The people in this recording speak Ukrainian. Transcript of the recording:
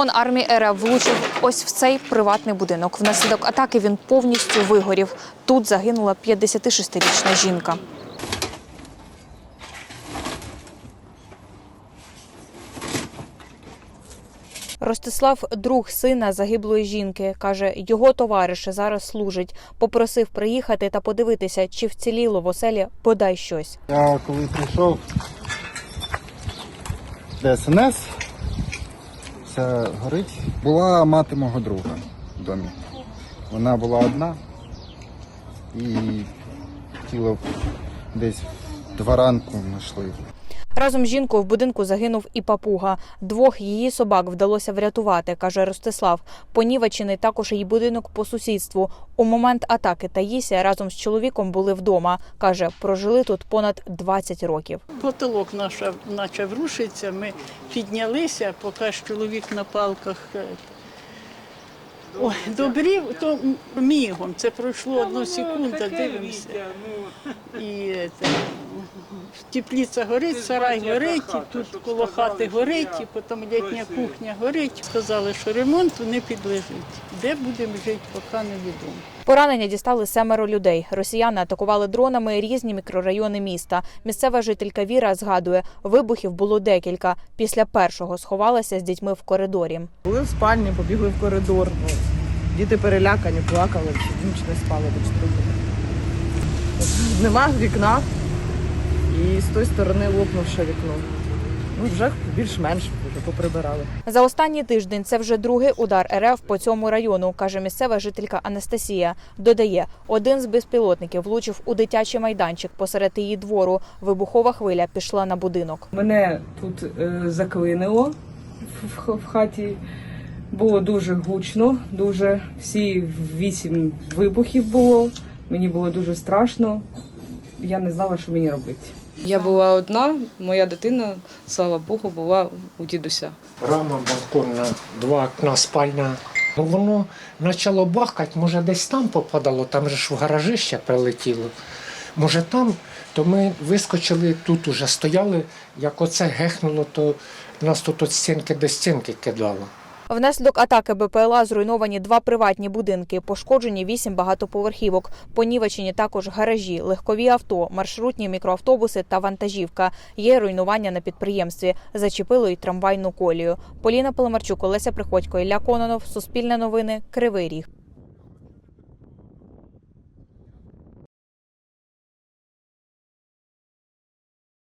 Дрон армії РФ влучив ось в цей приватний будинок. Внаслідок атаки він повністю вигорів. Тут загинула 56-річна жінка. Ростислав, друг сина загиблої жінки, каже, його товариш зараз служить. Попросив приїхати та подивитися, чи вціліло в оселі бодай щось. Я коли прийшов ДСНС, все горить. Була мати мого друга в домі. Вона була одна і тіло десь два ранку знайшли. Разом з жінкою в будинку загинув і папуга. Двох її собак вдалося врятувати, каже Ростислав. Понівечений також її будинок по сусідству. У момент атаки Таїсія разом з чоловіком були вдома. каже, прожили тут понад 20 років. Потолок наш почав рушитися, ми піднялися, поки ж чоловік на палках е, Ой, добрів, то мігом. Це пройшло одну секунду, дивимося. І е, це, теплиця горить, сарай горить, і тут коло хати горить, і потім літня кухня горить. Сказали, що ремонту не підлежить. Де будемо жити, поки невідомо. Поранення дістали семеро людей. Росіяни атакували дронами різні мікрорайони міста. Місцева жителька Віра згадує, вибухів було декілька. Після першого сховалася з дітьми в коридорі. Були в спальні, побігли в коридор. Діти перелякані, плакали, чи ніч не спали до. Нема вікна, і з тої сторони лопнувше вікно. Ну, вже більш-менш вже поприбирали. За останній тиждень це вже другий удар РФ по цьому району, каже місцева жителька Анастасія. Додає, один з безпілотників влучив у дитячий майданчик посеред її двору. Вибухова хвиля пішла на будинок. Мене тут е, заклинило в, в, в хаті. Було дуже гучно, дуже всі вісім вибухів було. Мені було дуже страшно. Я не знала, що мені робити. Я була одна, моя дитина, слава Богу, була у дідуся. Рама балконна, два окна спальня. Ну воно почало бахати, може десь там попадало, там же ж в гаражі ще прилетіло. Може там, то ми вискочили, тут уже стояли, як оце гехнуло, то нас тут от стінки до стінки кидало. Внаслідок атаки БПЛА зруйновані два приватні будинки, пошкоджені вісім багатоповерхівок, понівечені також гаражі, легкові авто, маршрутні мікроавтобуси та вантажівка. Є руйнування на підприємстві. Зачепило й трамвайну колію. Поліна Паламарчук, Олеся Приходько, Ілля Кононов, Суспільне новини, Кривий Ріг.